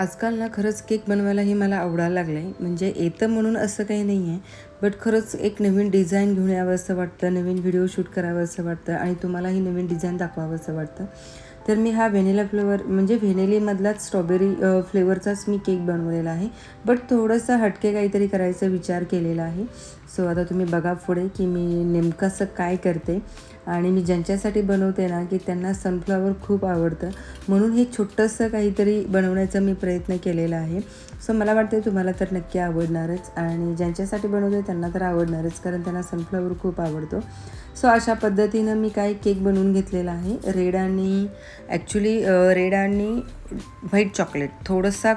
आजकाल ना खरंच केक बनवायलाही मला आवडायला लागलं आहे म्हणजे येतं म्हणून असं काही नाही आहे बट खरंच एक नवीन डिझाईन घेऊन यावं असं वाटतं नवीन व्हिडिओ शूट करावं असं वाटतं आणि तुम्हालाही नवीन डिझाईन दाखवावं असं वाटतं. तर मी हा व्हेनिला फ्लेवर म्हणजे व्हेनेलीमधलाच स्ट्रॉबेरी फ्लेवरचाच मी केक बनवलेला आहे. बट थोडंसं हटके काहीतरी करायचा विचार केलेला आहे. सो आता तुम्ही बघा पुढे की मी नेमकं असं काय करते. आणि मी ज्यांच्यासाठी बनवते ना की त्यांना सनफ्लॉवर खूप आवडतं. म्हणून हे छोटंसं काहीतरी बनवण्याचा मी प्रयत्न केलेला आहे. सो मला वाटते तुम्हाला तर नक्की आवडणारच. आणि ज्यांच्यासाठी बनवते त्यांना तर आवडणारच कारण त्यांना सनफ्लॉवर खूप आवडतो. सो अशा पद्धतीनं मी काय केक बनवून घेतलेला आहे. रेड आणि ॲक्च्युली रेड आणि व्हाईट चॉकलेट थोडंसा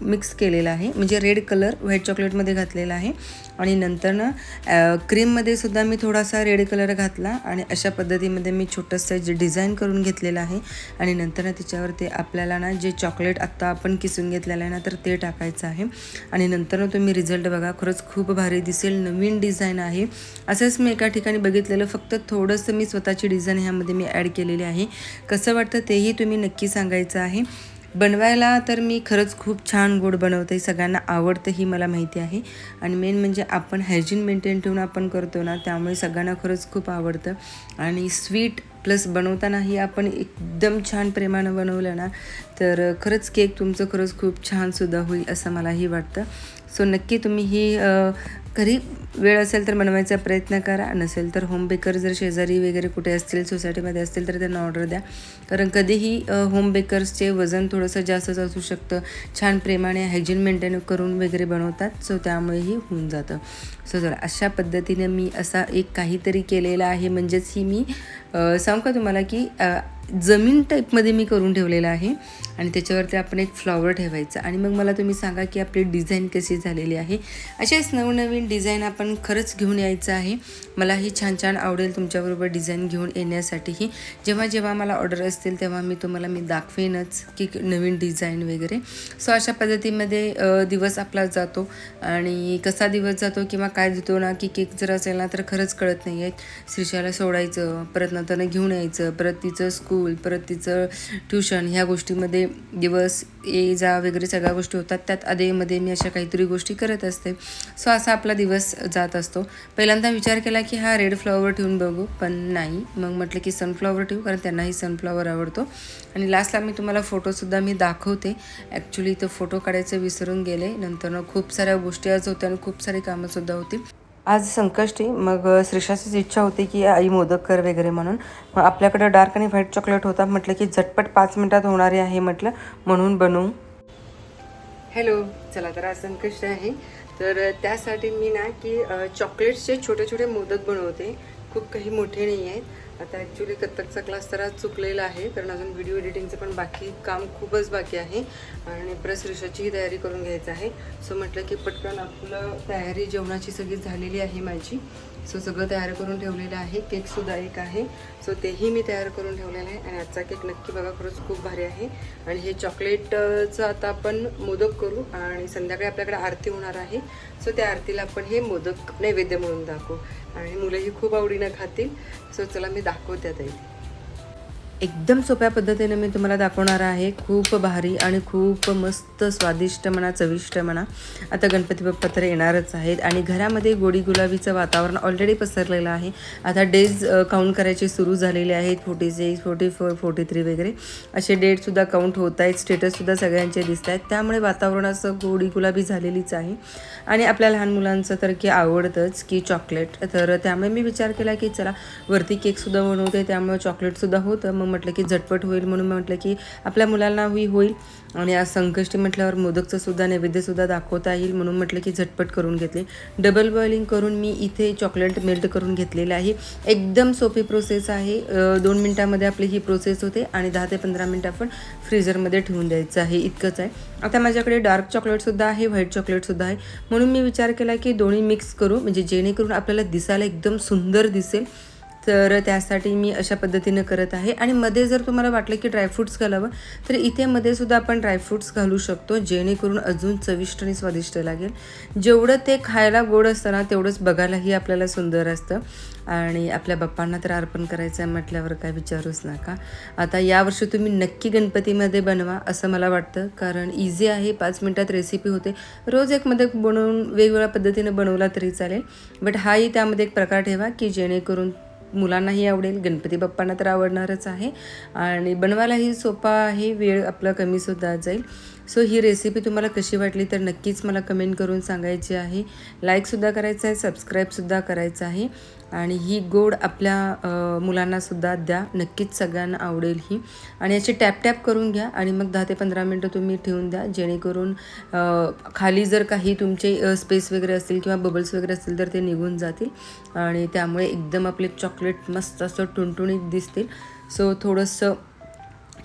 मिक्स केलेला आहे. म्हणजे रेड कलर व्हाईट चॉकलेटमध्ये घातलेला आहे. आणि नंतर ना क्रीममध्ये सुद्धा मी थोडासा रेड कलर घातला आणि अशा पद्धतीमध्ये मी छोटंसं जे डिझाईन करून घेतलेलं आहे. आणि नंतर ना तिच्यावरती आपल्याला ना जे चॉकलेट आत्ता आपण किसून घेतलेलं आहे ना तर ते टाकायचं आहे. आणि नंतर ना तुम्ही रिझल्ट बघा खरंच खूप भारी दिसेल. नवीन डिझाईन आहे. असंच मी एका ठिकाणी बघितलेलं फक्त थोडंसं मी स्वतःची डिझाईन ह्यामध्ये मी ॲड केलेली आहे. कसं वाटतं तेही तुम्ही नक्की सांगायचं आहे. बनवायला तर मी खरंच खूप छान गोड बनवते सगळ्यांना आवडतं ही मला माहिती आहे. आणि मेन म्हणजे आपण हायजीन मेंटेन ठेवून आपण करतो ना त्यामुळे सगळ्यांना खरंच खूप आवडतं. आणि स्वीट प्लस बनवतानाही आपण एकदम छान प्रेमानं बनवलं ना तर खरंच केक तुमचं खरंच खूप छानसुद्धा होईल असं मलाही वाटतं. सो नक्की तुम्ही ही घरी वेळ असेल तर बनवायचा प्रयत्न करा. नसेल तर होम बेकर जर शेजारी वगैरे कुठे असतील सोसायटीमध्ये असतील तर त्यांना ऑर्डर द्या. कारण कधीही होम बेकर्सचे वजन थोडंसं जास्तच असू शकतं. छान प्रेमाने हायजीन मेंटेन करून वगैरे बनवतात. सो त्यामुळेही होऊन जातं. सो जर अशा पद्धतीने मी असा एक काहीतरी केलेला आहे. म्हणजेच ही मी सांगू का तुम्हाला की जमीन टाईपमध्ये मी करून ठेवलेलं आहे आणि त्याच्यावरती आपण एक फ्लॉवर ठेवायचं. आणि मग मला तुम्ही सांगा की आपली डिझाईन कशी झालेली आहे. असेच नवनवीन डिझाईन आपण खरंच घेऊन यायचं आहे. मलाही छान छान आवडेल तुमच्याबरोबर डिझाईन घेऊन येण्यासाठीही. जेव्हा जेव्हा मला ऑर्डर असतील तेव्हा मी तुम्हाला मी दाखवेनच की नवीन डिझाईन वगैरे. सो अशा पद्धतीमध्ये दिवस आपला जातो. आणि कसा दिवस जातो किंवा काय देतो ना की केक जर असेल ना तर खरंच कळत नाही आहे श्रीशाला सोडायचं परत नंतर घेऊन यायचं परत तिचं स्कूल स्कूल परत तिचं ट्युशन ह्या गोष्टीमध्ये दिवस ये जा वगैरे सगळ्या गोष्टी होतात. त्यात आधीमध्ये मी अशा काहीतरी गोष्टी करत असते. सो असा आपला दिवस जात असतो. पहिल्यांदा विचार केला की हा रेड फ्लॉवर ठेवून बघू पण नाही. मग म्हटलं की सनफ्लॉवर ठेवू कारण त्यांनाही सनफ्लॉवर आवडतो. आणि लास्टला मी तुम्हाला फोटोसुद्धा मी दाखवते. ॲक्च्युली तो फोटो काढायचं विसरून गेले. नंतर खूप साऱ्या गोष्टी आज होत्या आणि खूप सारी कामंसुद्धा होती. आज संकष्टी मग श्रीषाचीच इच्छा होती की आई मोदक कर वगैरे म्हणून. मग आपल्याकडं डार्क आणि व्हाईट चॉकलेट होता. म्हटलं की झटपट पाच मिनटात होणारे आहे म्हटलं. म्हणून बनवू. हॅलो चला तर आज संकष्ट आहे. तर त्यासाठी मी ना की चॉकलेट्सचे छोटे छोटे मोदक बनवते. खूप काही मोठे नाही आहेत. आता ॲक्च्युली कथ्थकचा क्लास तर आज चुकलेला आहे कारण अजून व्हिडिओ एडिटिंगचं पण बाकी काम खूपच बाकी आहे आणि प्रेस रिशाचीही तयारी करून घ्यायचं आहे. सो म्हटलं की पटकन आपलं तयारी जेवणाची सगळी झालेली आहे माझी. सो सगळं तयार करून ठेवलेलं आहे. केकसुद्धा एक आहे. सो तेही मी तयार करून ठेवलेलं आहे. आणि आजचा केक नक्की बघा खरंच खूप भारी आहे. आणि हे चॉकलेटचं आता आपण मोदक करू आणि संध्याकाळी आपल्याकडे आरती होणार आहे. सो त्या आरतीला आपण हे मोदक नैवेद्य म्हणून दाखवू. आणि मुलंही खूप आवडीनं खातील. सो चला मी दाखवते आता इथे. एकदम सोप्या पद्धतीने मी तुम्हाला दाखवणार आहे. खूप भारी आणि खूप मस्त स्वादिष्ट म्हणा चविष्ट म्हणा. आता गणपती बाप्पा तर येणारच आहेत आणि घरामध्ये गोडी गुलाबीचं वातावरण ऑलरेडी पसरलेलं आहे. आता डेज काउंट करायचे सुरू झालेले आहेत. Forty six forty four forty three वगैरे. असे डेटसुद्धा काउंट होत आहेत. स्टेटससुद्धा सगळ्यांचे दिसत आहेत. त्यामुळे वातावरण असं गोडी गुलाबी झालेलीच आहे. आणि आपल्या लहान मुलांचं तर की आवडतंच की चॉकलेट तर त्यामुळे मी विचार केला की चला वरती केकसुद्धा बनवते. त्यामुळे चॉकलेटसुद्धा होतं. मग म्हटलं की झटपट होईल म्हणून म्हटलं की आपल्या मुलांनाही होईल. आणि आज संकष्टी म्हटल्यावर मोदकचं सुद्धा नैवेद्यसुद्धा दाखवता येईल म्हणून म्हटलं की झटपट करून घेतले. डबल बॉइलिंग करून मी इथे चॉकलेट मेल्ट करून घेतलेलं आहे. एकदम सोपी प्रोसेस आहे. दोन मिनटामध्ये आपली ही प्रोसेस होते आणि दहा ते पंधरा मिनटं आपण फ्रीजरमध्ये ठेवून द्यायचं आहे. इतकंच आहे. आता माझ्याकडे डार्क चॉकलेटसुद्धा आहे व्हाईट चॉकलेटसुद्धा आहे. म्हणून मी विचार केला की दोन्ही मिक्स करू. म्हणजे जेणेकरून आपल्याला दिसायला एकदम सुंदर दिसेल. तर त्यासाठी मी अशा पद्धतीनं करत आहे. आणि मध्ये जर तुम्हाला वाटलं की ड्रायफ्रूट्स घालावं तर इथे मध्ये सुद्धा आपण ड्रायफ्रूट्स घालू शकतो जेणेकरून अजून चविष्ट आणि स्वादिष्ट लागेल. जेवढं ते खायला गोड असतं ना तेवढंच बघायलाही आपल्याला सुंदर असतं. आणि आपल्या बाप्पांना तर अर्पण करायचं आहे म्हटल्यावर काय विचारूच नका. आता यावर्षी तुम्ही नक्की गणपतीमध्ये बनवा असं मला वाटतं. कारण इझी आहे पाच मिनटात रेसिपी होते. रोज एक मध्ये बनवून वेगवेगळ्या पद्धतीनं बनवला तरी चालेल. बट हाही त्यामध्ये एक प्रकार ठेवा की जेणेकरून मुलांनाही आवडेल गणपती बाप्पांना तर आवडणारच आहे. आणि बनवायलाही सोपा आहे वेळ आपला कमीसुद्धा जाईल. सो ही रेसिपी तुम्हाला कशी वाटली तर नक्कीच मला कमेंट करून सांगायची आहे. लाईकसुद्धा करायचं आहे सबस्क्राईबसुद्धा करायचं आहे. आणि ही गोड आपल्या मुलांनासुद्धा द्या. नक्कीच सगळ्यांना आवडेल ही. आणि याची टॅप टॅप करून घ्या आणि मग दहा ते पंधरा मिनटं तुम्ही ठेवून द्या. जेणेकरून खाली जर काही तुमचे स्पेस वगैरे असतील किंवा बबल्स वगैरे असतील तर ते निघून जातील. आणि त्यामुळे एकदम आपले चॉकलेट मस्त असं टुणटुणीत दिसतील. सो थोडंसं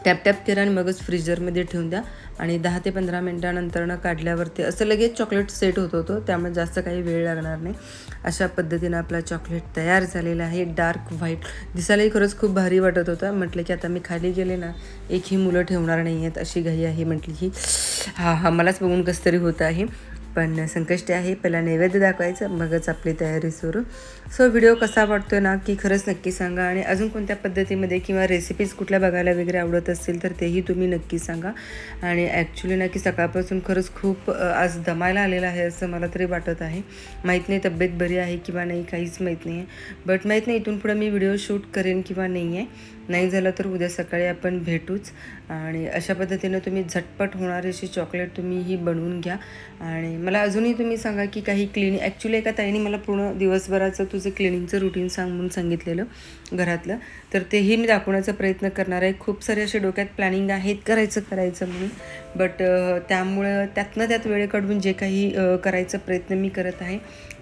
टॅप टॅप करा आणि मगच फ्रीजरमध्ये ठेवून द्या. आणि दहा ते पंधरा मिनटानंतरनं काढल्यावरती असं लगेच चॉकलेट सेट होत होतं त्यामुळे जास्त काही वेळ लागणार नाही. अशा पद्धतीनं आपला चॉकलेट तयार झालेला आहे. Dark white. दिसायलाही खरंच खूप भारी वाटत होतं. म्हटलं की आता मी खाली गेले ना एकही मुलं ठेवणार नाही आहेत अशी घाई आहे म्हटली की हा हा मलाच बघून कसं तरी होत आहे. पण संकष्टी आहे. पहिला नैवेद्य दाखवायचं मगच आपली तयारी सुरू. सो व्हिडिओ कसा वाटतो ना की खरंच नक्की सांगा. आणि अजून कोणत्या पद्धतीमध्ये किंवा रेसिपीज कुठल्या बघायला वगैरे आवडत असतील तर तेही तुम्ही नक्की सांगा. आणि ॲक्च्युली ना की सकाळपासून खरंच खूप आज दमायला आलेलं आहे असं मला तरी वाटत आहे. माहीत नाही तब्येत बरी आहे किंवा नाही काहीच माहीत नाही आहे बट माहीत नाही इथून पुढे मी व्हिडिओ शूट करेन किंवा नाही आहे नाही झालं तर उद्या सकाळी आपण भेटूच. आणि अशा पद्धतीनं तुम्ही झटपट होणारी अशी चॉकलेट तुम्ही ही बनवून घ्या. आणि मला अजूनही तुम्ही सांगा की काही क्लिनिंग ॲक्च्युली एका ताईने मला पूर्ण दिवसभराचं तुझं क्लिनिंगचं रुटीन सांग म्हणून सांगितलेलं घरातलं. तर तेही मी दाखवण्याचा प्रयत्न करणार आहे. खूप सारे असे डोक्यात प्लॅनिंग आहेत करायचं करायचं म्हणून. बट त्यामुळं त्यातनं त्यात वेळ काढून जे काही करायचा प्रयत्न मी करत आहे.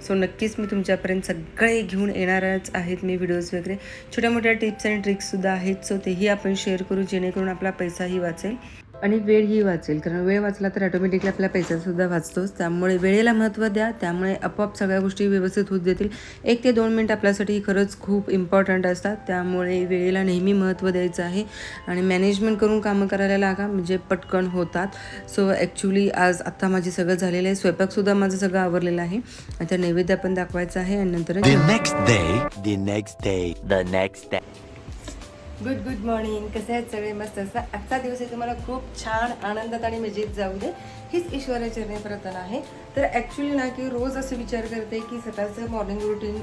सो नक्कीच मी तुमच्यापर्यंत सगळे घेऊन येणारच आहेत मी व्हिडिओज वगैरे. छोट्या मोठ्या टिप्स आणि ट्रिक्ससुद्धा आहेत. सो तेही आपण शेअर करू जेणेकरून आपला पैसाही वाचेल. आणि वेळही वाचेल. कारण वेळ वाचला तर ऑटोमॅटिकली आपला पैसासुद्धा वाचतोच. त्यामुळे वेळेला महत्त्व द्या. त्यामुळे आपोआप सगळ्या गोष्टी व्यवस्थित होत देतील एक ते दोन मिनिट आपल्यासाठी खरंच खूप इम्पॉर्टंट असतात. त्यामुळे वेळेला नेहमी महत्त्व द्यायचं आहे. आणि मॅनेजमेंट करून कामं करायला लागा. म्हणजे पटकन होतात. सो ॲक्च्युली आज आत्ता माझी सगळं झालेलं आहे. स्वयंपाकसुद्धा माझं सगळं आवरलेलं आहे. आता नैवेद्य पण दाखवायचं आहे आणि नंतर next next day, the next day, the. Good good morning कसे आहेत सगळे? मस्त. असं आजचा दिवस आहे तुम्हाला खूप छान आनंदात आणि मजेत जाऊ दे. हीच ईश्वरा चरणी प्रार्थना आहे. तर ॲक्च्युली ना की रोज असं विचार करते की सकाळचं मॉर्निंग रुटीन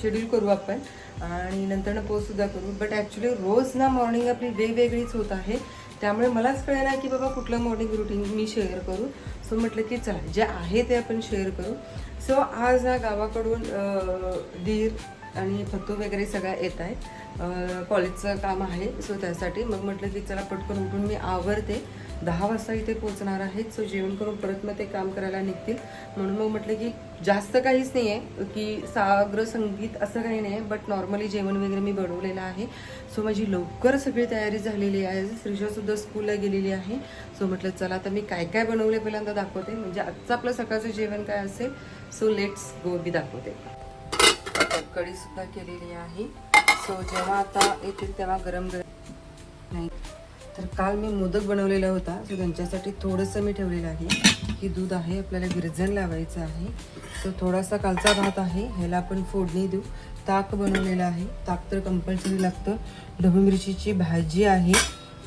शेड्यूल करू आपण आणि नंतर पोस्टसुद्धा करू. बट ॲक्च्युली रोज ना मॉर्निंग आपली वेगवेगळीच होत आहे. त्यामुळे मलाच कळेना की बाबा कुठलं मॉर्निंग रुटीन मी शेअर करू. सो म्हटलं की चला जे आहे ते आपण शेअर करू. सो आज ना गावाकडून दीर आणि फत्तू वगैरे सगळ्या येत आहेत कॉलेजचं काम आहे सो त्यासाठी मग म्हटलं की चला पटकन उठून मी आवरते. दहा वाजता इथे पोहोचणार आहेत सो जेवण करून परत मग ते काम करायला निघतील. म्हणून मग म्हटलं की जास्त काहीच नाही आहे की साग्र संगीत असं काही नाही आहे बट नॉर्मली जेवण वगैरे मी बनवलेलं आहे. सो माझी लवकर सगळी तयारी झालेली आहे. श्रीषासुद्धा स्कूलला गेलेली आहे. सो म्हटलं चला आता मी काय काय बनवले पहिल्यांदा दाखवते. म्हणजे आजचं आपलं सकाळचं जेवण काय असेल सो लेट्स गो मी दाखवते. कढीसुद्धा केलेली आहे. सो जेव्हा आता येतील तेव्हा गरम गरम नाही. तर काल मी मोदक बनवलेला होता. सो त्यांच्यासाठी थोडंसं मी ठेवलेलं आहे. की दूध आहे आपल्याला विरजण लावायचं आहे. सो थोडासा कालचा भात आहे. ह्याला आपण फोडणी देऊ. ताक बनवलेलं आहे. ताक तर कंपल्सरी लागतं. ढबू मिरचीची भाजी आहे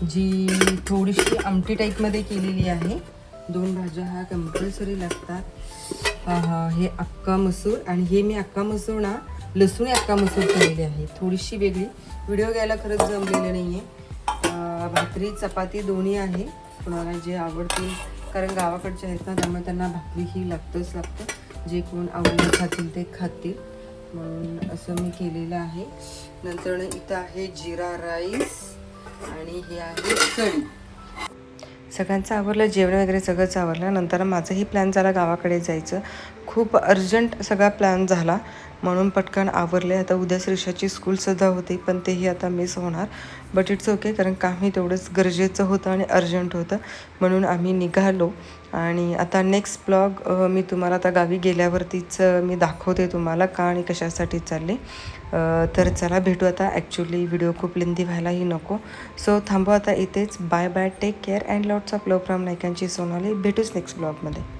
जी थोडीशी आमटी टाईपमध्ये केलेली आहे. दोन भाज्या ह्या कंपल्सरी लागतात. हे अक्का मसूर आणि हे मी अक्का मसूर ना लसूण अक्का मसूर केलेली आहे? थोडीशी वेगळी. व्हिडिओ घ्यायला खरंच जमलेलं नाही आहे भाकरी चपाती दोन्ही आहे. कोणाला जे आवडतील कारण गावाकडचे आहेत ना त्यामुळे त्यांना भाकरी ही लागतंच लागतं. जे कोण आवडीने खातील ते खातील. म्हणून असं मी केलेलं आहे. नंतर इथं आहे जिरा राईस आणि हे आहे कढी. सगळ्यांचं आवरलं जेवण वगैरे सगळंच आवरलं. नंतर माझंही प्लॅन झाला गावाकडे जायचं. खूप अर्जंट सगळा प्लॅन झाला. म्हणून पटकन आवरले. आता उद्या श्रीषाची स्कूलसुद्धा होती पण तेही आता मिस होणार. बट इट्स ओके कारण कामही तेवढंच गरजेचं होतं आणि अर्जंट होतं. म्हणून आम्ही निघालो. आणि आता नेक्स्ट ब्लॉग मी तुम्हाला आता गावी गेल्यावरतीच मी दाखवते तुम्हाला का आणि कशासाठी चालले. तर चला भेटू आता. ॲक्च्युली व्हिडिओ खूप लेंदी व्हायलाही नको. सो थांबू आता इथेच. Bye bye take care and lots of love from नायकांची Sonali भेटूच नेक्स्ट ब्लॉगमध्ये